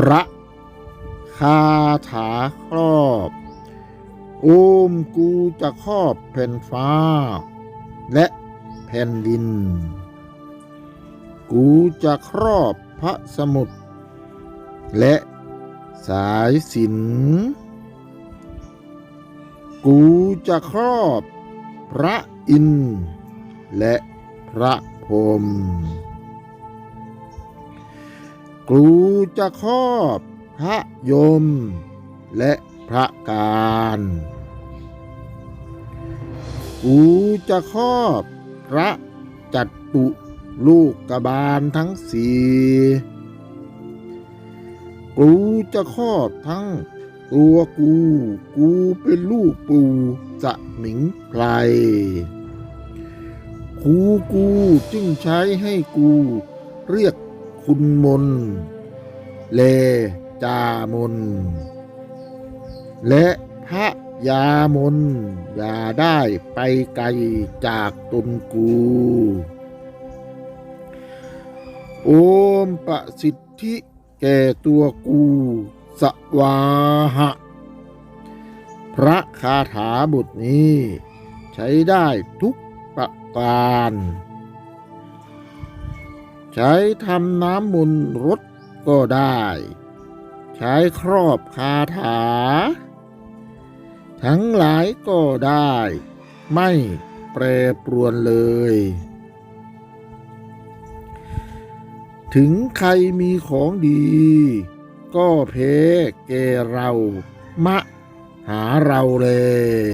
พระคาถาครอบโอมกูจะครอบแผ่นฟ้า และแผ่นดิน กูจะครอบพระสมุทรและสายสินกูจะครอบพระอินทร์และพระพรหม กูจะครอบพระยม และพระการกูจะครอบพระจัตตุลูกกบาลทั้งสี่กูจะครอบทั้งตัวกู กูเป็นลูกปูสมิงไพรคูกูจึงใช้ให้กูเรียก คุณมน เลจามน และพระยามน อย่าได้ไปไกลจากตนกู โอมประสิทธิแก่ตัวกูสวาหะ พระคาถาบทนี้ ใช้ได้ทุกประการ ใช้ทำน้ำมุนรดก็ได้ ใช้ครอบคาถา ทั้งหลายก็ได้ ไม่แปรปรวนเลย ถึงใครมีของดี ก็เพแกเรา มะหาเราเลย